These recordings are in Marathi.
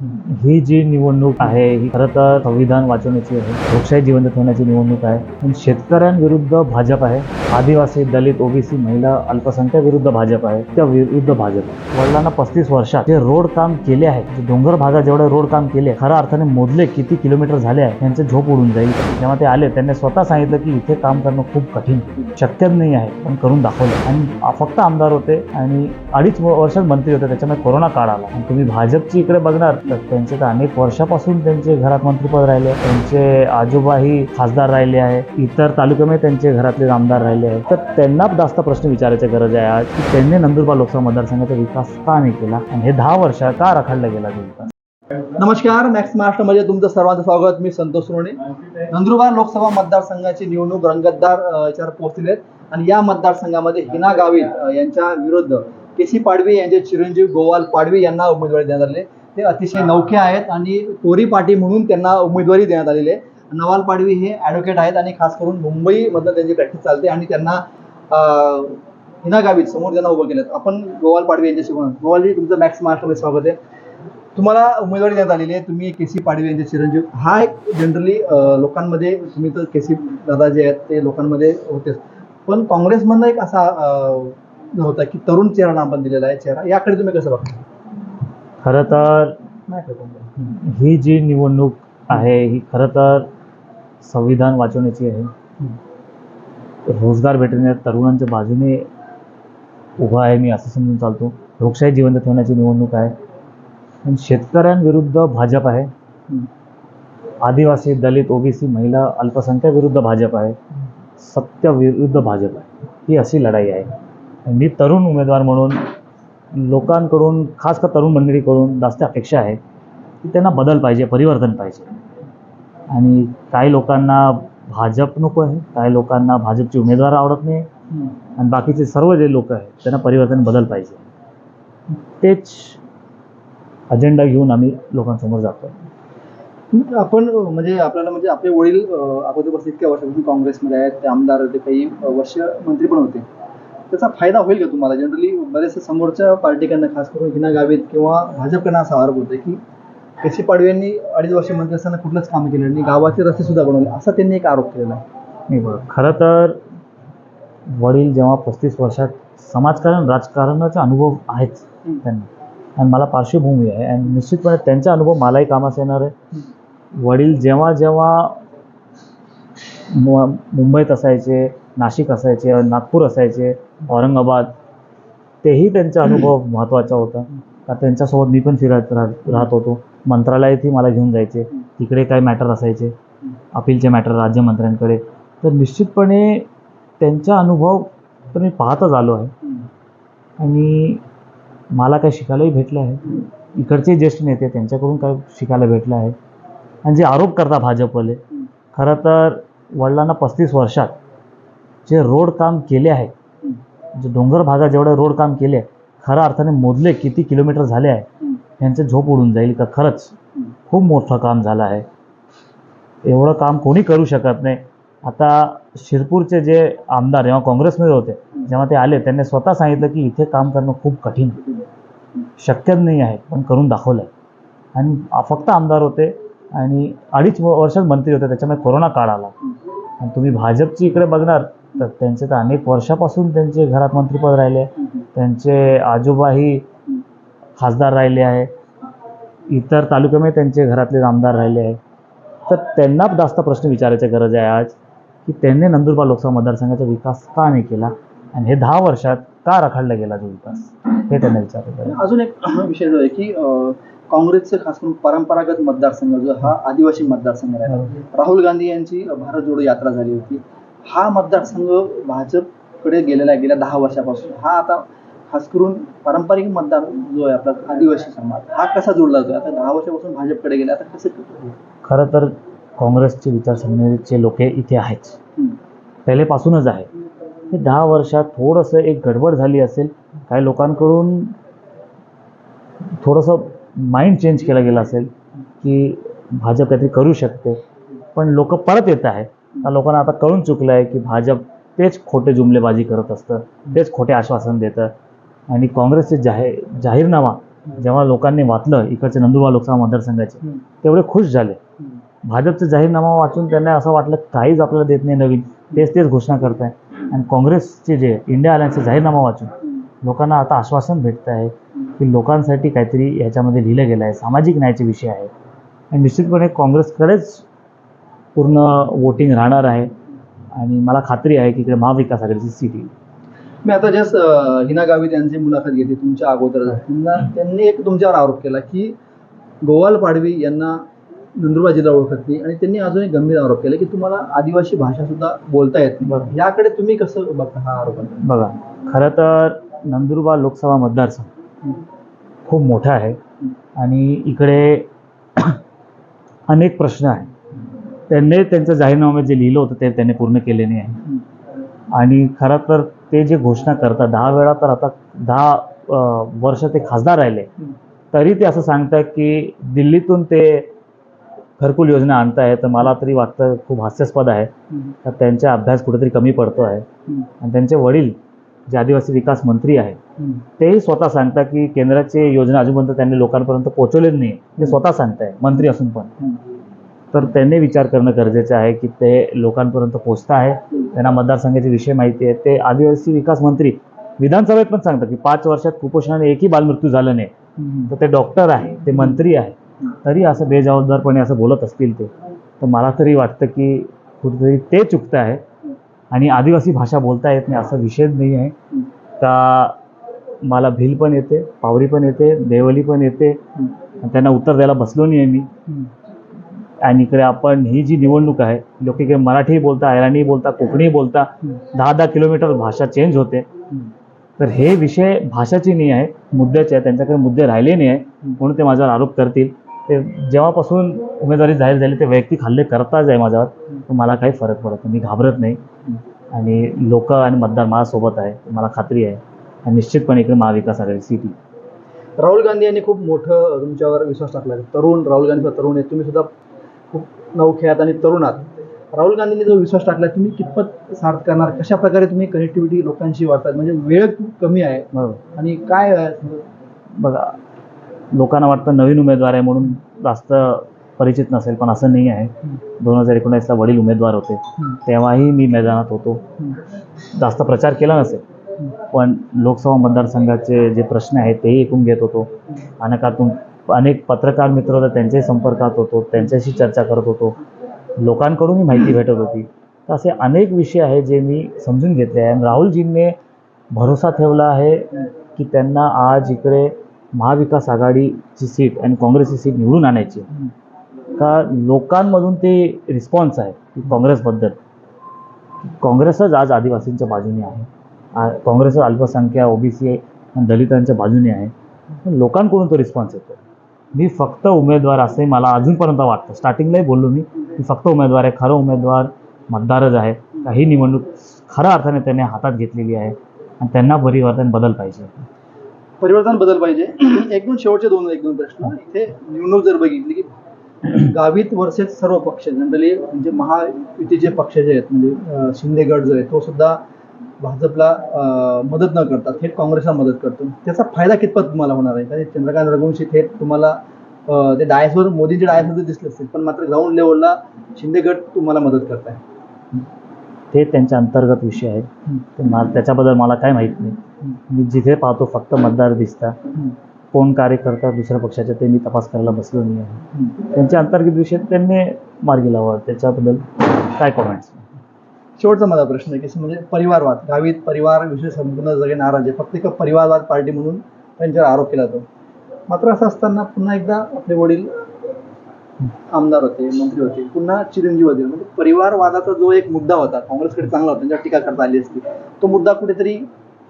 ही जी निवडणूक आहे ही खरं तर संविधान वाचवण्याची आहे लोकशाही जिवंत ठेवण्याची निवडणूक आहे. पण शेतकऱ्यांविरुद्ध भाजप आहे आदिवासी दलित ओबीसी महिला अल्पसंख्याक विरुद्ध भाजप आहे त्या विरुद्ध भाजप. वडिलांना पस्तीस वर्षात जे रोड काम केले आहे जे डोंगर भागात जेवढे रोड काम केले खऱ्या अर्थाने मोजले किती किलोमीटर झाले आहे त्यांचे झोप उडून जाईल. जेव्हा ते आले त्यांनी स्वतः सांगितलं की इथे काम करणं खूप कठीण शक्यच नाही आहे पण करून दाखवलं. आणि फक्त आमदार होते आणि अडीच वर्षात मंत्री होते त्याच्यामुळे कोरोना काळ आला. आणि तुम्ही भाजपची इकडे बघणार तर त्यांचे तर अनेक वर्षापासून त्यांचे घरात मंत्रीपद राहिले. त्यांचे आजोबाही खासदार राहिले आहे. इतर तालुक्यामध्ये त्यांचे घरातले आमदार राहिले आहेत. तर त्यांना जास्त प्रश्न विचारायची गरज आहे आज की त्यांनी नंदुरबार लोकसभा मतदारसंघाचा विकास का नाही केला? आणि हे दहा वर्ष का रखडला गेला तो विकास नमस्कार मॅक्स महाराष्ट्रामध्ये तुमचं सर्वांचं स्वागत. मी संतोष रोणे. नंदुरबार लोकसभा मतदारसंघाची निवडणूक रंगतदार याच्यावर पोहोचले आणि या मतदारसंघामध्ये हिना गावित यांच्या विरुद्ध के सी पाडवी यांचे चिरंजीव गोवाल पाडवी यांना उमेदवारी देण्यात आले ते अतिशय नौखे आहेत आणि कोरी पार्टी म्हणून त्यांना उमेदवारी देण्यात आलेली आहे. नवाल पाडवी हे ॲडव्होकेट आहेत आणि खास करून मुंबईमधलं त्यांची प्रॅक्टिस चालते आणि त्यांना हिना गावीत समोर त्यांना उभं केलं आपण गोवाल पाडवी यांच्याशी बोलणार. गोवालजी तुमचं मॅक्स महाराष्ट्रमध्ये स्वागत आहे. तुम्हाला उमेदवारी देण्यात आलेली आहे. तुम्ही के सी पाडवी यांचे चिरंजीव हा एक जनरली लोकांमध्ये तुम्ही तर के सी दादा जे आहेत ते लोकांमध्ये होतेच पण काँग्रेसमधनं एक असा होता की तरुण चेहरा आपण दिलेला आहे चेहरा. याकडे तुम्ही कसं बघता? खरं तर ही जी निवडणूक आहे ही खरं तर संविधान वाचवण्याची आहे. रोजगार भेटण्यात तरुणांच्या बाजूने उभा आहे मी असं समजून चालतो. लोकशाही जिवंत ठेवण्याची निवडणूक आहे. पण शेतकऱ्यांविरुद्ध भाजप आहे. आदिवासी दलित ओबीसी महिला अल्पसंख्याक विरुद्ध भाजप आहे. सत्य विरुद्ध भाजप आहे. ही अशी लढाई आहे. मी तरुण उमेदवार म्हणून लोकांकडून खास कर तरुण मंडळीकडून जास्त अपेक्षा आहे की त्यांना बदल पाहिजे परिवर्तन पाहिजे. आणि काही लोकांना भाजप नको आहे काही लोकांना भाजपचे उमेदवार आवडत नाही आणि बाकीचे सर्व जे लोक आहेत त्यांना परिवर्तन बदल पाहिजे. तेच अजेंडा घेऊन आम्ही लोकांसमोर जातो आपण म्हणजे आपल्याला म्हणजे आपले वडील अगोदरपासून इतक्या वर्षापासून काँग्रेसमध्ये आहेत ते आमदार होते काही वर्ष मंत्री पण होते. त्याचा फायदा होईल का तुम्हाला? जनरली बरेचसे समोरच्या पार्टीकडनं खास करून हिना गावित किंवा भाजपकडनं असा आरोप होतो की के सी पाडवी यांनी अडीच वर्ष मंत्री असताना कुठलंच काम केलं नाही गावाचे रस्ते सुद्धा बनवले असा त्यांनी एक आरोप केलेला आहे. नाही बघ खरं तर वडील जेव्हा पस्तीस वर्षात समाजकारण राजकारणाचा अनुभव आहेच त्यांना आणि मला पार्श्वभूमी आहे आणि निश्चितपणे त्यांचा अनुभव मलाही कामास येणार आहे. वडील जेव्हा जेव्हा मुंबईत असायचे नाशिक असायचे नागपूर असायचे औरंगाबाद तेही त्यांचा अनुभव महत्त्वाचा होता. का त्यांच्यासोबत मी पण फिरत राहत राहत होतो. मंत्रालयातही मला घेऊन जायचे. तिकडे काय मॅटर असायचे. अपीलचे मॅटर राज्यमंत्र्यांकडे. तर निश्चितपणे त्यांचा अनुभव तर मी पाहतच आलो आहे. आणि मला काय शिकायलाही भेटलं आहे. इकडचे ज्येष्ठ नेते त्यांच्याकडून काय शिकायला भेटलं आहे. आणि जे आरोप करता भाजपवाले खरं तर वडिलांना पस्तीस वर्षात जे रोड काम केले आहे जे डोंगर भागात जेवढे रोड काम केले खऱ्या अर्थाने मोजले किती किलोमीटर झाले आहे यांचे झोप उडून जाईल का? खरंच खूप मोठं काम झालं आहे. एवढं काम कोणी करू शकत नाही. आता शिरपूरचे जे आमदार जेव्हा काँग्रेसमध्ये होते जेव्हा ते आले त्यांनी स्वतः सांगितलं की इथे काम करणं खूप कठीण शक्यच नाही आहे पण करून दाखवलं आहे आणि आ- फक्त आमदार होते आणि अडीच वर्षात मंत्री होते त्याच्यामुळे कोरोना काळ आला. आणि तुम्ही भाजपची इकडे बघणार तर त्यांचे तर अनेक वर्षापासून त्यांचे घरात मंत्रीपद राहिले. त्यांचे आजोबाही खासदार राहिले आहे. इतर तालुक्यामध्ये त्यांचे घरातले आमदार राहिले आहे. तर त्यांना जास्त प्रश्न विचारायची गरज आहे आज की त्यांनी नंदुरबार लोकसभा मतदारसंघाचा विकास का नाही केला? आणि हे दहा वर्षात का रखडला गेला तो विकास? हे त्यांना आहे. अजून एक विषय जो आहे की काँग्रेसचं खास करून परंपरागत मतदारसंघ जो हा आदिवासी मतदारसंघ आहे. राहुल गांधी यांची भारत जोडो यात्रा झाली होती. हा मतदारसंघ भाजपकडे गेलेला आहे गेल्या दहा वर्षापासून. हा आता खास करून पारंपरिक मतदार जो आहे आपला आदिवासी समाज हा कसा जोडला जातो आता दहा वर्षापासून भाजपकडे गेला आता कसं खरं तर काँग्रेसचे विचारसरणीचे लोक इथे आहेच. पहिलेपासूनच आहे हे दहा वर्षात थोडंसं एक गडबड झाली असेल काही लोकांकडून थोडंसं माइंड चेंज केलं गेलं असेल की भाजप काहीतरी करू शकते. पण लोक परत येत आहे त्या लोकांना आता कळून चुकलं आहे की भाजप तेच खोटे जुमलेबाजी करत असतं तेच खोटे आश्वासन देतं आणि काँग्रेसचे जाहीर जाहीरनामा जेव्हा लोकांनी वाचलं इकडचे नंदुरबार लोकसभा मतदारसंघाचे. तेवढे खुश झाले. भाजपचा जाहीरनामा वाचून त्यांना असं वाटलं काहीच आपल्याला देत नाही नवीन तेच तेच घोषणा करताय आणि काँग्रेसचे जे इंडिया अलायन्सचे जाहीरनामा वाचून लोकांना आता आश्वासन भेटतं आहे की लोकांसाठी काहीतरी याच्यामध्ये लिहिलं गेलं आहे सामाजिक न्यायाचे विषय आहे आणि निश्चितपणे काँग्रेसकडेच पूर्ण वोटिंग राहणार आहे. आणि मला खात्री आहे की इकडे महाविकास आघाडीची सीट येईल. मी आता जस्ट हिना गावित यांची मुलाखत घेतली तुमच्या अगोदर त्यांना त्यांनी एक तुमच्यावर आरोप केला की गोवाल पाडवी यांना नंदुरबार जिल्हा ओळखत नाही आणि त्यांनी अजून एक गंभीर आरोप केला की तुम्हाला आदिवासी भाषा सुद्धा बोलता येत नाही. याकडे तुम्ही कसं बघता हा आरोप? बघा खरं तर नंदुरबार लोकसभा मतदारसंघ खूप मोठा आहे. आणि इकडे अनेक प्रश्न आहेत. त्यांनी त्यांचं जाहीरनाम्यात जे लिहिलं होतं ते त्यांनी पूर्ण केले नाही. आहे आणि खरं तर ते जे घोषणा करतात दहा वेळा तर आता दहा वर्ष ते खासदार राहिले. तरी ते असं सांगतात की दिल्लीतून ते घरकुल योजना आणताय तर मला तरी वाटतं खूप हास्यास्पद आहे. तर त्यांचा अभ्यास कुठेतरी कमी पडतो आहे. आणि त्यांचे वडील जे आदिवासी विकास मंत्री आहेत तेही स्वतः सांगतात की केंद्राचे योजना अजूनपर्यंत त्यांनी लोकांपर्यंत पोहोचवलेच नाही. ते स्वतः सांगताय मंत्री असून पण. तर त्यांनी विचार करणं गरजेचं आहे की ते लोकांपर्यंत पोहोचतं आहे. त्यांना मतदारसंघाचे विषय माहिती आहे ते आदिवासी विकास मंत्री विधानसभेत पण सांगतात की पाच वर्षात कुपोषणाने एकही बालमृत्यू झाला नाही. तर ते डॉक्टर आहे ते मंत्री आहे. तरी असं बेजबाबदारपणे असं बोलत असतील ते. तर मला तरी वाटतं की कुठेतरी ते चुकतं आहे आणि आदिवासी भाषा बोलता येत नाही असा विषयच नाही आहे. का मला भिल पण येते पावरी पण येते देवली पण येते. आणि त्यांना उत्तर द्यायला बसलो नाही आहे मी आणि इकडे आपण ही जी निवडणूक आहे लोक इकडे मराठी बोलता ऐराणी बोलता कोकणी बोलता दहा दहा किलोमीटर भाषा चेंज होते. तर हे विषय भाषाचे नाही आहे मुद्द्याचे आहे त्यांच्याकडे मुद्दे राहिले नाही आहे म्हणून ते माझ्यावर आरोप करतील. ते जेव्हापासून उमेदवारी जाहीर झाली ते वैयक्तिक हल्ले करताच आहे माझ्यावर. तर मला काही फरक पडत नाही मी घाबरत नाही. आणि लोक आणि मतदार माझ्यासोबत आहे मला खात्री आहे. आणि निश्चितपणे इकडे महाविकास आघाडी सीट राहुल गांधी यांनी खूप मोठं तुमच्यावर विश्वास टाकला आहे. तरुण राहुल गांधी तरुण आहेत तुम्ही सुद्धा खूप नवखे आहात आणि तरुण आहात राहुल गांधींनी जो विश्वास टाकला तुम्ही कितपत सार्थ करणार कशा प्रकारे तुम्ही कनेक्टिव्हिटी लोकांशी वाढतात म्हणजे वेळ खूप कमी आहे. बरोबर. आणि काय? बघा लोकांना वाटतं नवीन उमेदवार आहे म्हणून जास्त परिचित नसेल पण असं नाही आहे. दोन हजार एकोणीसला वडील उमेदवार होते. तेव्हाही मी मैदानात होतो. जास्त प्रचार केला नसेल. पण लोकसभा मतदारसंघाचे जे प्रश्न आहेत तेही ऐकून घेत होतो. अनेकातून अनेक पत्रकार मित्र होते त्यांच्याही संपर्कात होतो त्यांच्याशी चर्चा करत होतो. लोकांकडूनही माहिती भेटत होती. तर असे अनेक विषय आहेत जे मी समजून घेतले आहे. आणि राहुलजींनी भरोसा ठेवला आहे की त्यांना आज इकडे महाविकास आघाडीची सीट आणि काँग्रेसची सीट निवडून आणायची का लोकांमधून ते रिस्पॉन्स आहे की काँग्रेसबद्दल? काँग्रेसच आज आदिवासींच्या बाजूने आहे. काँग्रेसच अल्पसंख्या ओबीसी आणि दलितांच्या बाजूने आहे. पण लोकांकडून तो रिस्पॉन्स येतो मी फक्त उमेदवार असे मला अजूनपर्यंत वाटतं. स्टार्टिंगलाही बोललो मी मी फक्त उमेदवार आहे खरं उमेदवार मतदारच आहे. काही निवडणूक खऱ्या अर्थाने त्यांनी हातात घेतलेली आहे आणि त्यांना परिवर्तन बदल पाहिजे. परिवर्तन बदल पाहिजे. एक दोन शेवटचे दोन एक दोन प्रश्न. इथे निवडणूक जर बघितली की गावित वर्सेस सर्व पक्ष जनरली म्हणजे महायुतीचे पक्ष जे आहेत म्हणजे शिंदेगड शिंदे जो आहे तो सुद्धा भाजपला मदत न करता थेट काँग्रेसला मदत करतो. त्याचा फायदा कितपत तुम्हाला होणार आहे? कारण चंद्रकांत रघुवंशी थेट तुम्हाला ते डायसवर मोदींच्या डायसमध्ये दिसले असतील पण मात्र ग्राउंड लेवलला शिंदे गट तुम्हाला मदत करताय. ते त्यांच्या अंतर्गत विषय ते मला त्याच्याबद्दल मला काय माहीत नाही. मी जिथे पाहतो फक्त मतदार दिसतात कोण कार्यकर्ता दुसऱ्या पक्षाचे ते मी तपास करायला बसलो नाही आहे. त्यांच्या अंतर्गत विषय त्यांनी मार्गी लावा. त्याच्याबद्दल काय कॉमेंट्स शेवटचा माझा प्रश्न आहे की म्हणजे परिवारवाद गावित परिवार विषय संपूर्ण सगळे नाराज आहे. फक्त एक परिवारवाद पार्टी म्हणून त्यांच्यावर आरोप केला जातो. मात्र असं असताना पुन्हा एकदा आपले वडील आमदार होते मंत्री होते पुन्हा चिरंजीव होते. म्हणजे परिवारवादाचा जो एक मुद्दा होता काँग्रेसकडे चांगला होता त्यांच्यावर टीका करता आली असती तो मुद्दा कुठेतरी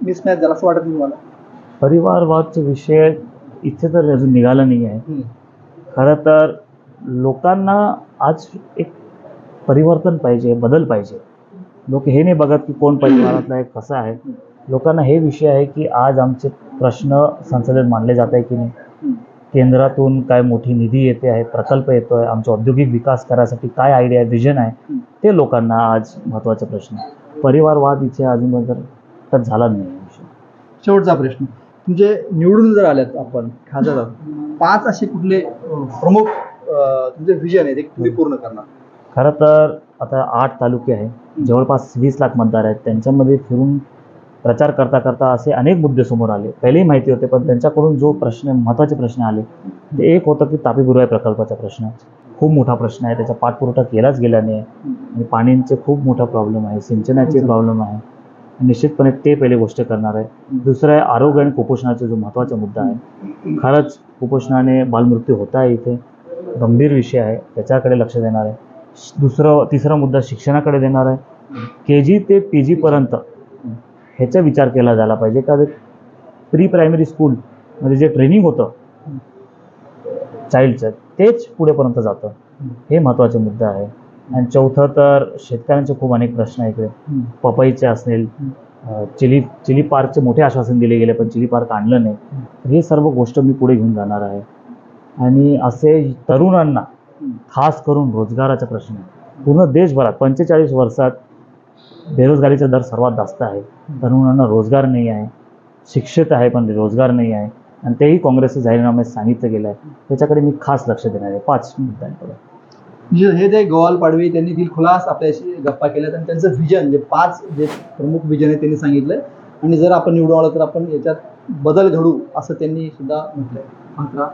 मिसमॅच झाला असं वाटत नाही तुम्हाला? परिवारवादचे विषय इथे तर अजून निघाला नाही आहे. खरं तर लोकांना आज एक परिवर्तन पाहिजे बदल पाहिजे. लोक हे नाही बघत की कोण परिवारातला आहे कसा आहे. लोकांना हे विषय आहे की आज आमचे प्रश्न संसदेत मांडले जात आहे की नाही. केंद्रातून काय मोठी निधी येते आहे प्रकल्प येतो आहे आमचा औद्योगिक विकास करायसाठी काय आयडिया विजन आहे ते लोकांना आज महत्त्वाचे प्रश्न आहे. परिवारवाद इथे अजून तर तर झाला नाही विषय शेवटचा प्रश्न. तुमचे निवडून जर आल्यात आपण खासदार पाच असे कुठले प्रमुख तुमचे विजन आहे ते तुम्ही पूर्ण करणार. खरं तर आता आठ तालुके आहे. जवळपास वीस लाख मतदार आहेत. त्यांच्यामध्ये फिरून प्रचार करता करता असे अनेक मुद्दे समोर आले. पहिलेही माहिती होते पण त्यांच्याकडून जो प्रश्न महत्त्वाचे प्रश्न आले ते एक होतं की तापी बुराई प्रकल्पाचा प्रश्न. खूप मोठा प्रश्न आहे. त्याचा पाठपुरवठा केलाच गेला नाही. आणि पाण्याचे खूप मोठा प्रॉब्लेम आहे. सिंचनाचे प्रॉब्लेम आहे. निश्चितपणे ते पहिले गोष्ट करणार आहे. दुसरं आहे आरोग्य आणि कुपोषणाचा जो महत्त्वाचा मुद्दा आहे खरंच कुपोषणाने बालमृत्यू होत आहे इथे. गंभीर विषय आहे. त्याच्याकडे लक्ष देणार आहे. दुसरं तिसरा मुद्दा शिक्षणाकडे देणार आहे. के जी ते पी जीपर्यंत ह्याचा विचार केला झाला पाहिजे. का प्री प्रायमरी स्कूलमध्ये जे ट्रेनिंग होतं चाइल्डचं तेच पुढेपर्यंत जातं. हे महत्त्वाचे मुद्दे आहे. आणि चौथं तर शेतकऱ्यांचे खूप अनेक प्रश्न आहे इकडे. पपईचे असेल चिली चिली पार्कचे मोठे आश्वासन दिले गेले पण चिली पार्क आणलं नाही. हे सर्व गोष्ट मी पुढे घेऊन जाणार आहे. आणि असे तरुणांना खास करून रोजगाराचा प्रश्न आहे. पूर्ण देशभरात पंचेचाळीस वर्षात बेरोजगारीचा दर सर्वात जास्त आहे. तरुणांना रोजगार नाही आहे. शिक्षित आहे पण रोजगार नाही आहे. आणि तेही काँग्रेसच्या जाहीरनाम्यात सांगितलं गेलं आहे. त्याच्याकडे मी खास लक्ष देणार आहे. पाच मुद्द्यांकडे म्हणजे हे जे गोवाल पाडवी त्यांनी दिल खुलास आपल्याशी गप्पा केल्यात आणि त्यांचं विजन जे पाच जे प्रमुख विजन आहे त्यांनी सांगितलं आणि जर आपण निवडून आलो तर आपण याच्यात बदल घडू असं त्यांनी सुद्धा म्हटलंय. मात्र